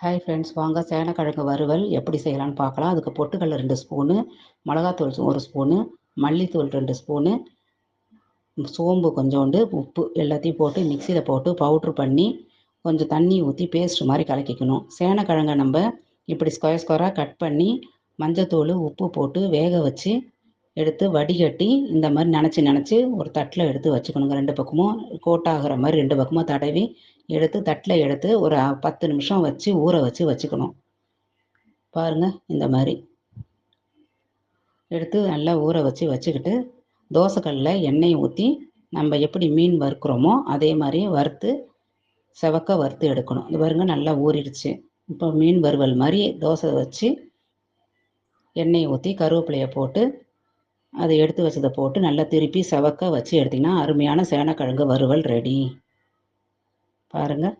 Hi friends வாங்க சேனக்கிழங்கு வறுவல் எப்படி செய்யலான்னு பார்க்கலாம். அதுக்கு பொட்டுக்கடல ரெண்டு ஸ்பூனு மிளகாத்தூள் ஒரு ஸ்பூனு மல்லித்தூள் ரெண்டு ஸ்பூனு சோம்பு கொஞ்சோண்டு உப்பு எல்லாத்தையும் போட்டு மிக்சியில் போட்டு பவுட்ரு பண்ணி கொஞ்சம் தண்ணி ஊற்றி பேஸ்ட் மாதிரி கலக்கிக்கணும். சேனக்கிழங்கை நம்ம இப்படி ஸ்கொயர் ஸ்கொயராக கட் பண்ணி மஞ்சத்தூள் உப்பு போட்டு வேக வச்சு எடுத்து வடிகட்டி இந்த மாதிரி நினச்சி நினச்சி ஒரு தட்டில் எடுத்து வச்சுக்கணுங்க. ரெண்டு பக்கமும் கோட்டாகிற மாதிரி ரெண்டு பக்கமும் தடவி எடுத்து தட்டில் எடுத்து ஒரு பத்து நிமிஷம் வச்சு ஊற வச்சு வச்சுக்கணும். பாருங்கள் இந்த மாதிரி. எடுத்து நல்லா ஊற வச்சு வச்சுக்கிட்டு தோசைக்கல்லில் எண்ணெய் ஊற்றி நம்ம எப்படி மீன் வறுக்கிறோமோ அதே மாதிரி வறுத்து செவக்க வறுத்து எடுக்கணும். இது பாருங்க நல்லா ஊறிடுச்சு. இப்போ மீன் வறுவல் மாதிரி தோசை வச்சு எண்ணெயை ஊற்றி கருவேப்பிலையை போட்டு அதை எடுத்து வச்சதை போட்டு நல்லா திருப்பி செவக்க வச்சு எடுத்திங்கன்னா அருமையான சேனக்கிழங்கு வறுவல் ரெடி. பாருங்கள்